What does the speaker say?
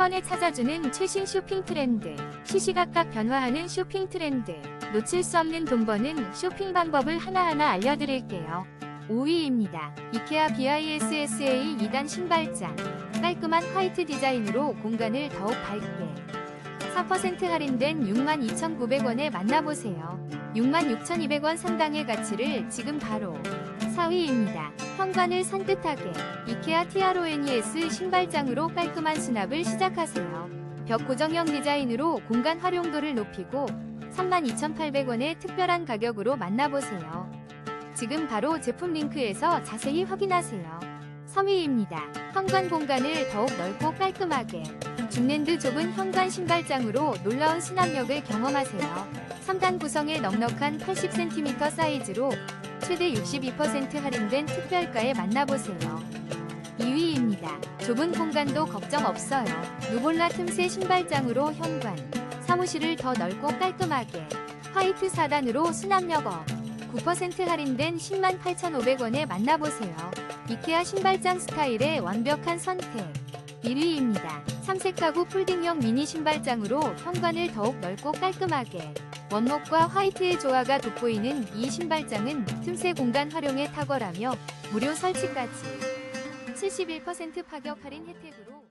번에 찾아주는 최신 쇼핑 트렌드, 시시각각 변화하는 쇼핑 트렌드, 놓칠 수 없는 돈 버는 쇼핑 방법을 하나하나 알려드릴게요. 5위입니다. 이케아 BISSA 2단 신발장. 깔끔한 화이트 디자인으로 공간을 더욱 밝게. 4% 할인된 62,900원에 만나보세요. 66,200원 상당의 가치를 지금 바로 4위입니다. 현관을 산뜻하게 이케아 TRONES 신발장으로 깔끔한 수납을 시작하세요. 벽 고정형 디자인으로 공간 활용도를 높이고 32,800원의 특별한 가격으로 만나보세요. 지금 바로 제품 링크에서 자세히 확인하세요. 3위입니다. 현관 공간을 더욱 넓고 깔끔하게 중랜드 좁은 현관 신발장으로 놀라운 수납력을 경험하세요. 3단 구성의 넉넉한 80cm 사이즈로 최대 62% 할인된 특별가에 만나보세요. 2위입니다. 좁은 공간도 걱정 없어요. 누볼라 틈새 신발장으로 현관, 사무실을 더 넓고 깔끔하게 화이트 4단으로 수납력 업, 9% 할인된 108,500원에 만나보세요. 이케아 신발장 스타일의 완벽한 선택. 1위입니다. 삼색 가구 폴딩형 미니 신발장으로 현관을 더욱 넓고 깔끔하게 원목과 화이트의 조화가 돋보이는 이 신발장은 틈새 공간 활용에 탁월하며 무료 설치까지. 71% 파격 할인 혜택으로